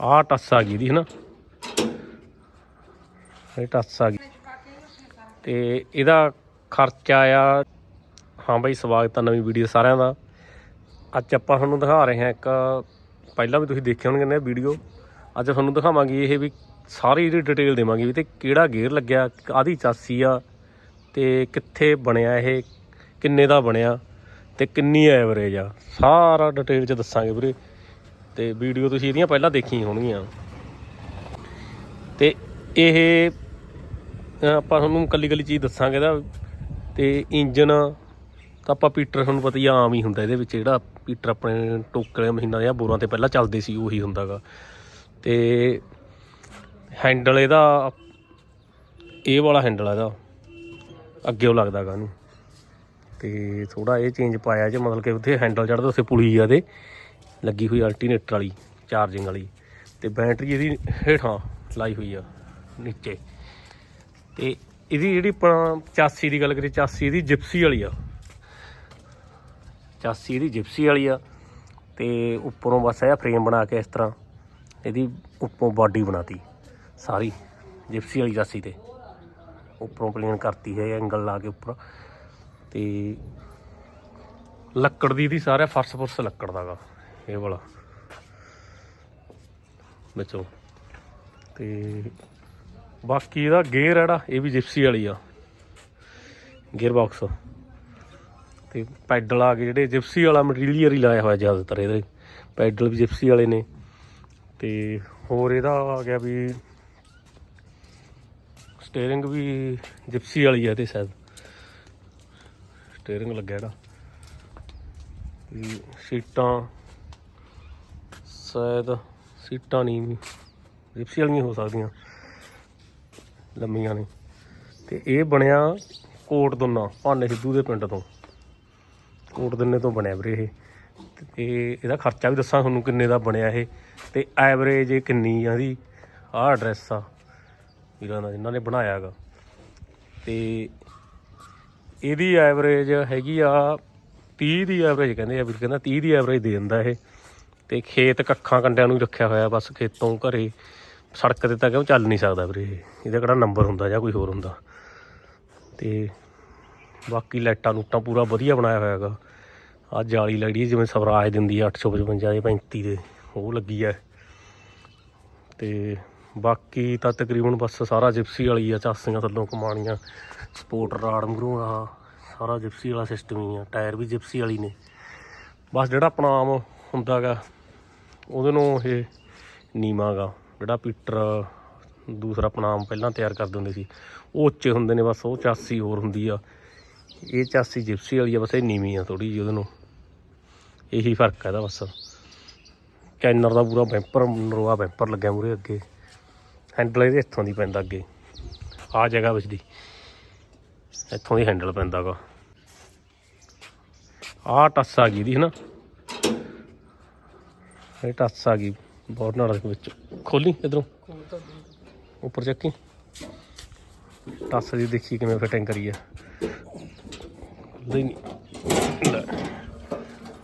ਆਹ ਟੱਸ ਆ ਗਈ ਦੀ ਹਨਾ? ਇਹ ਟੱਸ ਆ ਗਈ। ਤੇ ਇਹਦਾ ਖਰਚਾ ਆ, ਹਾਂ ਬਾਈ, ਸਵਾਗਤ ਆ ਨਵੀਂ ਵੀਡੀਓ ਸਾਰਿਆਂ ਦਾ। ਅੱਜ ਆਪਾਂ ਤੁਹਾਨੂੰ ਦਿਖਾ ਰਹੇ ਹਾਂ ਇੱਕ, ਪਹਿਲਾਂ ਵੀ ਤੁਸੀਂ ਦੇਖੇ ਹੋਣਗੇ ਨੇ ਵੀਡੀਓ। ਅੱਜ ਤੁਹਾਨੂੰ ਦਿਖਾਵਾਂਗੇ ਇਹ ਵੀ ਸਾਰੀ ਇਹਦੀ ਡਿਟੇਲ ਦੇਵਾਂਗੇ ਵੀ ਤੇ ਕਿਹੜਾ ਗੇਅਰ ਲੱਗਿਆ, ਆਦੀ ਚਾਸੀ ਆ, ਤੇ ਕਿੱਥੇ ਬਣਿਆ ਇਹ, ਕਿੰਨੇ ਦਾ ਬਣਿਆ, ਤੇ ਕਿੰਨੀ ਐਵਰੇਜ ਆ। ਸਾਰਾ ਡਿਟੇਲ ਚ ਦੱਸਾਂਗੇ ਵੀਰੇ। ਤੇ ਵੀਡੀਓ ਤੁਸੀਂ ਇਹਦੀਆਂ ਪਹਿਲਾਂ ਦੇਖੀਆਂ ਹੋਣਗੀਆਂ। ਤੇ ਇਹ ਆਪਾਂ ਤੁਹਾਨੂੰ ਕੱਲੀ ਕੱਲੀ ਚੀਜ਼ ਦੱਸਾਂਗੇ ਇਹਦਾ ਤੇ ਇੰਜਨ ਤਾਂ ਆਪਾਂ ਪੀਟਰ ਤੁਹਾਨੂੰ ਪਤਾ ਹੀ ਆਮ ਹੀ ਹੁੰਦਾ ਇਹਦੇ ਵਿੱਚ, ਜਿਹੜਾ ਪੀਟਰ ਆਪਣੇ ਟੋਕਰੇ ਮਸ਼ੀਨਾਂ ਜਾਂ ਬੋਰਾਂ ਤੇ ਪਹਿਲਾਂ ਚੱਲਦੇ ਸੀ, ਉਹੀ ਹੁੰਦਾਗਾ। ਤੇ ਹੈਂਡਲ ਇਹਦਾ, ਇਹ ਵਾਲਾ ਹੈਂਡਲ ਇਹਦਾ, ਅੱਗੇ ਉਹ ਲੱਗਦਾਗਾ ਇਹਨੂੰ। ਤੇ ਥੋੜਾ ਇਹ ਚੇਂਜ ਪਾਇਆ ਜੇ, ਮਤਲਬ ਕਿ ਉੱਥੇ ਹੈਂਡਲ ਚੜਦਾ ਉੱਥੇ ਪੁਲੀ ਆ ਦੇ ਲੱਗੀ ਹੋਈ ਅਲਟਰਨੇਟਰ ਵਾਲੀ, ਚਾਰਜਿੰਗ ਵਾਲੀ ਤੇ ਬੈਟਰੀ ਇਹਦੀ ਹੇਠਾਂ ਲਾਈ ਹੋਈ ਆ, ਨੀਚੇ। ਤੇ ਇਹਦੀ ਜਿਹੜੀ ਆਪਾਂ 85 ਦੀ ਗੱਲ ਕਰੀਏ 84 ਇਹਦੀ ਜਿਪਸੀ ਵਾਲੀ ਆ। 84 ਇਹਦੀ ਜਿਪਸੀ ਵਾਲੀ ਆ ਤੇ ਉੱਪਰੋਂ ਬਸ ਇਹ ਫਰੇਮ ਬਣਾ ਕੇ ਇਸ ਤਰ੍ਹਾਂ ਇਹਦੀ ਉੱਪਰੋਂ ਬਾਡੀ ਬਣਾਤੀ, ਸਾਰੀ ਜਿਪਸੀ ਵਾਲੀ 84 ਤੇ। ਉੱਪਰੋਂ ਪਲੇਨ ਕਰਤੀ ਹੈ ਐਂਗਲ ਲਾ ਕੇ ਉੱਪਰ। ਤੇ ਲੱਕੜ ਦੀ ਦੀ ਸਾਰਾ ਫਰਸ਼ ਫੁਰਸ਼ ਲੱਕੜ ਦਾਗਾ ਇਹ ਵਾਲਾ। ਵਿੱਚੋਂ। ਤੇ ਬਾਕੀ ਇਹਦਾ ਗੇਅਰ ਜਿਹੜਾ, ਇਹ ਵੀ ਜਿਪਸੀ ਵਾਲੀ ਆ। ਗੇਅਰ ਬਾਕਸ ਤੇ ਪੈਡਲ ਆ ਗਏ ਜਿਹੜੇ ਜਿਪਸੀ ਵਾਲਾ ਮਟੀਰੀਅਲ ਹੀ ਲਾਇਆ ਹੋਇਆ ਜ਼ਿਆਦਾਤਰ ਇਹਦੇ। ਪੈਡਲ ਵੀ ਜਿਪਸੀ ਵਾਲੇ ਨੇ। ਤੇ ਹੋਰ ਇਹਦਾ ਆ ਗਿਆ ਵੀ ਸਟੀਅਰਿੰਗ ਵੀ ਜਿਪਸੀ ਵਾਲੀ ਆ ਤੇ ਸ਼ਾਇਦ। ਸਟੀਅਰਿੰਗ ਲੱਗਿਆ ਇਹਦਾ। ਤੇ ਸੀਟਾਂ ਸ਼ਾਇਦ ਸੀਟਾਂ ਨਹੀਂ ਜਿਪਸੀ ਵਾਲੀਆਂ ਹੋ ਸਕਦੀਆਂ, ਲੰਮੀਆਂ ਨੇ। ਤੇ ਇਹ ਬਣਿਆ ਕੋਟ ਦੁੰਨਾ, ਭਾਨੇ ਸਿੱਧੂ ਦੇ ਪਿੰਡ ਤੋਂ। ਕੋਟ ਦੁੰਨੇ ਤੋਂ ਬਣਿਆ ਵੀਰੇ ਇਹ। ਤੇ ਇਹਦਾ ਖਰਚਾ ਵੀ ਦੱਸਾਂ ਤੁਹਾਨੂੰ ਕਿੰਨੇ ਦਾ ਬਣਿਆ ਇਹ। ਤੇ ਐਵਰੇਜ ਇਹ ਕਿੰਨੀ ਆ ਇਹਦੀ? ਆਹ ਐਡਰੈਸ ਆ, ਵੀਰਾਂ ਦਾ, ਜਿਨ੍ਹਾਂ ਨੇ ਬਣਾਇਆ ਹੈਗਾ। ਤੇ ਇਹਦੀ ਐਵਰੇਜ ਹੈਗੀ ਆ 30 ਦੀ ਐਵਰੇਜ ਕਹਿੰਦੇ ਆ, ਵੀਰ ਕਹਿੰਦਾ 30 ਦੀ ਐਵਰੇਜ ਦੇ ਦਿੰਦਾ ਇਹ। ਤੇ ਖੇਤ ਕੱਖਾਂ ਕੰਡਿਆਂ ਨੂੰ ਹੀ ਰੱਖਿਆ ਹੋਇਆ, ਬਸ ਖੇਤੋਂ ਘਰੇ ਸੜਕ ਤੇ ਤਾਂ ਕਿਉਂ ਚੱਲ ਨਹੀਂ ਸਕਦਾ ਵੀਰੇ ਇਹਦਾ ਕਿਹੜਾ ਨੰਬਰ ਹੁੰਦਾ ਜਾਂ ਕੋਈ ਹੋਰ ਹੁੰਦਾ। ਤੇ ਬਾਕੀ ਲਾਈਟਾਂ ਲੂਟਾਂ ਪੂਰਾ ਵਧੀਆ ਬਣਾਇਆ ਹੋਇਆ ਹੈਗਾ ਆ ਜਾਲੀ ਲੱਗੀ ਜਿਵੇਂ ਸਵਰਾਜ ਦਿੰਦੀ ਆ 855 ਦੇ 35 ਦੇ, ਉਹ ਲੱਗੀ ਹੈ ਤੇ ਬਾਕੀ ਤਾਂ ਤਕਰੀਬਨ ਬਸ ਸਾਰਾ ਜਿਪਸੀ ਵਾਲੀ ਆ, ਚਾਸੀਆਂ ਥੱਲੋਂ ਕਮਾਣੀਆਂ ਸਪੋਰਟ ਰਾਡ ਮਗਰੋਂ ਆ, ਸਾਰਾ ਜਿਪਸੀ ਵਾਲਾ ਸਿਸਟਮ ਹੀ ਆ, ਟਾਇਰ ਵੀ ਜਿਪਸੀ ਵਾਲੀ ਨੇ। ਬਸ ਜਿਹੜਾ ਆਪਣਾ ਆਮ ਹੁੰਦਾਗਾ ਉਹਦੇ ਨੂੰ ਇਹ ਨੀਮਾਗਾ ਜਿਹੜਾ ਪੀਟਰ ਦੂਸਰਾ ਆਪਣਾ ਪਹਿਲਾਂ ਤਿਆਰ ਕਰਦੇ ਹੁੰਦੇ ਸੀ, ਉਹ ਉੱਚੇ ਹੁੰਦੇ ਨੇ ਬਸ, ਉਹ ਚਾਸੀ ਹੋਰ ਹੁੰਦੀ ਆ। ਇਹ ਚਾਸੀ ਜਿਪਸੀ ਵਾਲੀ ਆ, ਬਸ ਇਹ ਨੀਵੀਂ ਆ ਥੋੜੀ ਜਿਹੀ ਉਹਦੇ ਨੂੰ ਇਹੀ ਫ਼ਰਕ ਆ ਇਹਦਾ ਬਸ। ਕੈਨਰ ਦਾ ਪੂਰਾ ਬੈਂਪਰ ਨਰਵਾ ਬੈਂਪਰ ਲੱਗਿਆ ਮੂਰੇ ਅੱਗੇ। ਹੈਂਡਲ ਇਹਦੇ ਇੱਥੋਂ ਦੀ ਪੈਂਦਾ ਅੱਗੇ। ਆ ਜਗ੍ਹਾ ਵਿੱਚ ਦੀ। ਇੱਥੋਂ ਦੀ ਹੈਂਡਲ ਪੈਂਦਾਗਾ ਆ ਟੱਸ ਆ ਗਈ ਦੀ ਹਨਾ? ਇਹ ਟੱਸ ਆ ਗਈ ਬਹੁਤ ਨਾਲ ਵਿੱਚ। ਖੋਲੀ ਇਧਰੋਂ। ਉੱਪਰ ਚੱਕੀ। ਟੱਸ ਦੀ ਦੇਖੀ ਕਿਵੇਂ ਫਿਟਿੰਗ ਕਰੀ ਆ। ਨਹੀਂ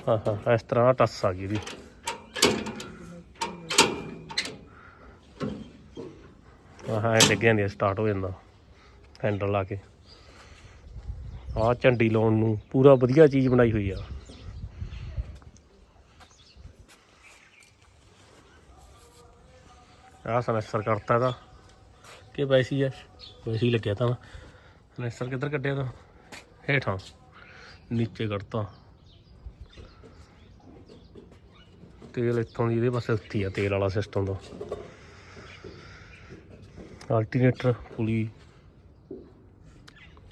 ਹਾਂ ਹਾਂ, ਇਸ ਤਰ੍ਹਾਂ ਟੱਸ ਆ ਗਈ ਦੀ ਆਹ ਇਹ ਡਿੱਗਿਆ ਨਹੀਂ ਸਟਾਰਟ ਹੋ ਜਾਂਦਾ। ਹੈਂਡਲ ਲਾ ਕੇ। ਆਹ ਝੰਡੀ ਲਾਉਣ ਨੂੰ ਪੂਰਾ ਵਧੀਆ ਚੀਜ਼ ਬਣਾਈ ਹੋਈ ਆ। ਆਹ ਸਨੈਸਰ ਕਰਤਾ ਇਹਦਾ। ਕਿ ਵੈਸੀ ਐ ਵੈਸੀ ਲੱਗਿਆ ਤਾਂ ਸਨੈਸਰ ਕਿੱਧਰ ਕੱਢਿਆ ਤਾਂ ਹੇਠਾਂ। ਨੀਚੇ ਕਰਤਾ। ਤੇਲ ਇੱਥੋਂ ਦੀ, ਇਹਦੇ ਪਾਸੇ ਉੱਤੀ ਆ, ਤੇਲ ਵਾਲਾ ਸਿਸਟਮ ਦਾ। ਅਲਟਰਨੇਟਰ ਪੁਲੀ।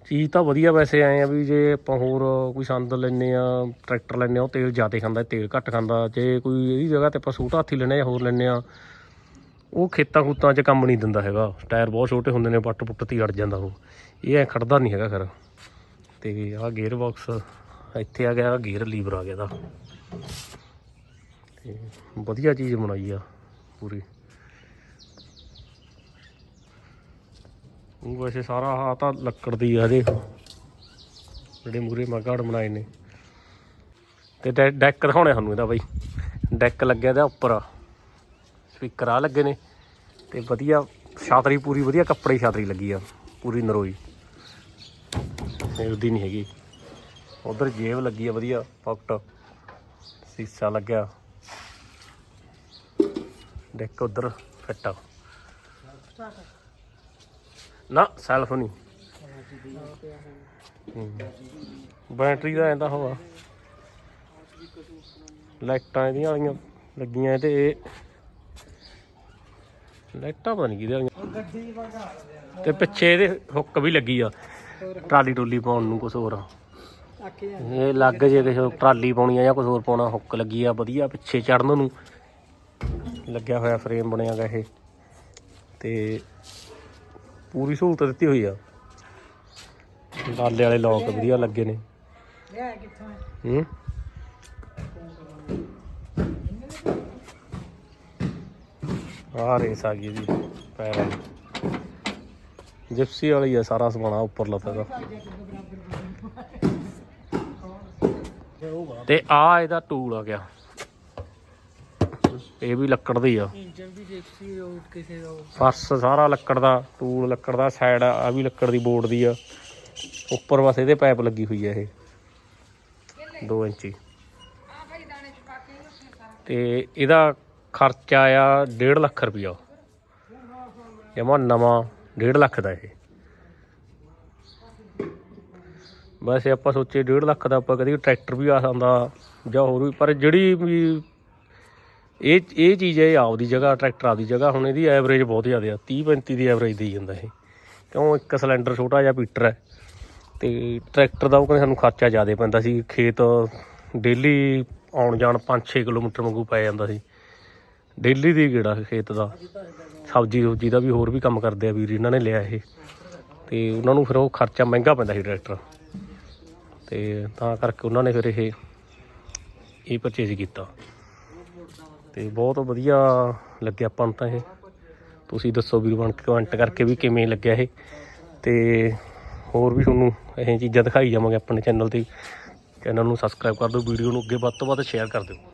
ਚੀਜ਼ ਤਾਂ ਵਧੀਆ ਵੈਸੇ ਆਏ ਆ ਵੀ ਜੇ ਆਪਾਂ ਹੋਰ ਕੋਈ ਸੰਦ ਲੈਨੇ ਆ ਟਰੈਕਟਰ ਲੈਨੇ ਆ, ਉਹ ਤੇਲ ਜ਼ਿਆਦਾ ਖਾਂਦਾ, ਤੇਲ ਘੱਟ ਖਾਂਦਾ। ਜੇ ਕੋਈ ਇਹਦੀ ਜਗ੍ਹਾ ਤੇ ਆਪਾਂ ਸੂਟ ਹਾਥੀ ਲੈਨੇ ਆ ਜਾਂ ਹੋਰ ਲੈਨੇ ਆ ਉਹ ਖੇਤਾਂ ਖੂਤਾਂ 'ਚ ਕੰਮ ਨਹੀਂ ਦਿੰਦਾ ਹੈਗਾ। ਟਾਇਰ ਬਹੁਤ ਛੋਟੇ ਹੁੰਦੇ ਨੇ, ਪੱਟ ਪੁੱਟ ਤੀ ਅੜ ਜਾਂਦਾ ਉਹ। ਇਹ ਐ ਖੜਦਾ ਨਹੀਂ ਹੈਗਾ ਖਰ। ਤੇ ਆਹ ਗੇਅਰ ਬਾਕਸ ਇੱਥੇ ਆ ਗਿਆ ਗੇਅਰ ਲੀਵਰ ਆ ਗਿਆ ਦਾ ਤੇ ਵਧੀਆ ਚੀਜ਼ ਬਣਾਈ ਆ ਪੂਰੀ। ਉਹ ਵੈਸੇ ਸਾਰਾ ਆ ਤਾਂ ਲੱਕੜ ਦੀ ਆ ਇਹਦੇ ਜਿਹੜੇ ਮੂਰੇ ਮਗਾੜ ਬਣਾਏ ਨੇ। ਤੇ ਡੈ- ਡੈਕ ਦਿਖਾਉਣੇ ਸਾਨੂੰ ਇਹਦਾ ਬਾਈ। ਡੈਕ ਲੱਗਿਆ ਇਹਦਾ ਉੱਪਰ ਆ। ਸਪੀਕਰ ਆ ਲੱਗੇ ਨੇ ਤੇ ਵਧੀਆ ਛਾਤਰੀ, ਪੂਰੀ ਵਧੀਆ ਕੱਪੜੇ ਛਾਤਰੀ ਲੱਗੀ ਆ, ਪੂਰੀ ਨਰੋਈ। ਤੇ ਨਹੀਂ ਹੈਗੀ। ਉਧਰ ਜੇਬ ਲੱਗੀ ਆ, ਵਧੀਆ ਪਾਕਟ ਸੀਸਾ ਲੱਗਿਆ। ਡੈਕ ਉਧਰ ਫਿੱਟ ਆ। ਨਾ ਸੈਲਫ ਨਹੀਂ ਬੈਟਰੀ ਦਾ ਐਂਦਾ ਹਵਾ ਲਾਈਟਾਂ ਇਹਦੀਆਂ ਵਾਲੀਆਂ ਲੱਗੀਆਂ ਤੇ ਇਹ ਲਾਈਟਾਂ ਨਹੀਂ ਕਿਹਦੇ ਵਾਲੀਆਂ। ਤੇ ਪਿੱਛੇ ਇਹਦੇ ਹੁੱਕ ਵੀ ਲੱਗੀ ਆ ਟਰਾਲੀ ਟੋਲੀ ਪਾਉਣ ਨੂੰ ਕੁਝ ਹੋਰ। ਇਹ ਲੱਗ ਜੇ ਕਿਸੇ ਟਰਾਲੀ ਪਾਉਣੀ ਆ ਜਾਂ ਕੁਝ ਹੋਰ ਪਾਉਣਾ ਹੁੱਕ ਲੱਗੀ ਆ ਵਧੀਆ ਪਿੱਛੇ ਚੜਨ ਨੂੰ। ਲੱਗਿਆ ਹੋਇਆ ਫਰੇਮ ਬਣਿਆ ਗਾ ਇਹ। ਤੇ ਪੂਰੀ ਸਹੂਲਤ ਦਿੱਤੀ ਹੋਈ ਆ। ਡਾਲੇ ਵਾਲੇ ਲੋਕ ਵਧੀਆ ਲੱਗੇ ਨੇ। ਲਿਆ ਕਿੱਥੋਂ? ਹੈ? ਆ ਰੇਸ ਆ ਗਈ ਜੀ, ਪੈਰਾਂ ਦੀ। ਜਿਪਸੀ ਵਾਲੀ ਆ, ਸਾਰਾ ਸਮਾਨ ਆ ਉੱਪਰ ਲੱਗਾ ਦਾ। ਤੇ ਆ ਇਹਦਾ ਟੂਲ ਆ ਗਿਆ। ਇਹ ਵੀ ਲੱਕੜ ਦੀ ਆ। ਇੰਜਨ ਵੀ ਦੇਖੀ ਉਹ ਕਿਸੇ ਦਾ ਫਰਸ਼ ਸਾਰਾ ਲੱਕੜ ਦਾ, ਟੂਲ ਲੱਕੜ ਦਾ ਸਾਈਡ ਆ ਵੀ ਲੱਕੜ ਦੀ ਬੋਰਡ ਦੀ ਆ। ਉੱਪਰ ਬਸ ਇਹਦੇ ਪਾਈਪ ਲੱਗੀ ਹੋਈ ਆ ਇਹ। 2 ਇੰਚੀ। ਤੇ ਇਹਦਾ ਖਰਚਾ ਆ 1.5 ਲੱਖ ਰੁਪਇਆ ਜਮਾ ਨਵਾਂ 1.5 ਲੱਖ ਦਾ ਇਹ। ਵੈਸੇ ਆਪਾਂ ਸੋਚੇ 1.5 ਲੱਖ ਦਾ ਆਪਾਂ ਕਦੀ ਟਰੈਕਟਰ ਵੀ ਆ ਸਕਦਾ ਜਾਂ ਹੋਰ ਵੀ, ਪਰ ਜਿਹੜੀ ਵੀ ਇਹ ਇਹ ਚੀਜ਼ ਹੈ ਇਹ ਆਪਦੀ ਜਗ੍ਹਾ, ਟਰੈਕਟਰ ਆਪਦੀ ਜਗ੍ਹਾ। ਹੁਣ ਇਹਦੀ ਐਵਰੇਜ ਬਹੁਤ ਜ਼ਿਆਦਾ ਆ 30 35 ਦੀ ਐਵਰੇਜ ਦੇਈ ਜਾਂਦਾ ਇਹ। ਕਿਉਂ ਇੱਕ ਸਿਲੰਡਰ ਛੋਟਾ ਜਿਹਾ ਪੀਟਰ ਹੈ ਤੇ ਟਰੈਕਟਰ ਦਾ ਉਹ ਕਹਿੰਦੇ ਸਾਨੂੰ ਖਰਚਾ ਜ਼ਿਆਦਾ ਪੈਂਦਾ ਸੀ। ਖੇਤ ਡੇਲੀ ਆਉਣ ਜਾਣ 5-6 ਕਿਲੋਮੀਟਰ ਵਾਂਗੂ ਪੈ ਜਾਂਦਾ ਸੀ। ਡੇਲੀ ਦੀ ਗੇੜਾ ਖੇਤ ਦਾ। ਸਬਜ਼ੀ ਸੁਬਜੀ ਦਾ ਵੀ ਹੋਰ ਵੀ ਕੰਮ ਕਰਦੇ ਆ ਵੀਰ ਇਹਨਾਂ ਨੇ ਲਿਆ ਇਹ। ਤੇ ਉਹਨਾਂ ਨੂੰ ਫਿਰ ਉਹ ਖਰਚਾ ਮਹਿੰਗਾ ਪੈਂਦਾ ਸੀ ਟਰੈਕਟਰ। ਤੇ ਤਾਂ ਕਰਕੇ ਉਹਨਾਂ ਨੇ ਫਿਰ ਇਹ ਇਹ ਪਰਚੇਜ਼ ਕੀਤਾ। ਤੇ ਬਹੁਤ ਵਧੀਆ ਲੱਗਿਆ ਆਪਾਂ ਨੂੰ ਤਾਂ ਇਹ। ਤੁਸੀਂ ਦੱਸੋ ਵੀਰ ਬਣ ਕੇ ਕਮੈਂਟ ਕਰਕੇ ਵੀ ਕਿਵੇਂ ਲੱਗਿਆ ਇਹ। ਤੇ ਹੋਰ ਵੀ ਤੁਹਾਨੂੰ ਇਹ ਚੀਜ਼ਾਂ ਦਿਖਾਈ ਜਾਵਾਂਗੇ ਆਪਣੇ ਚੈਨਲ ਤੇ। ਚੈਨਲ ਨੂੰ ਸਬਸਕ੍ਰਾਈਬ ਕਰ ਦਿਓ ਵੀਡੀਓ ਨੂੰ ਅੱਗੇ ਵੱਧ ਤੋਂ ਵੱਧ ਸ਼ੇਅਰ ਕਰ ਦਿਓ।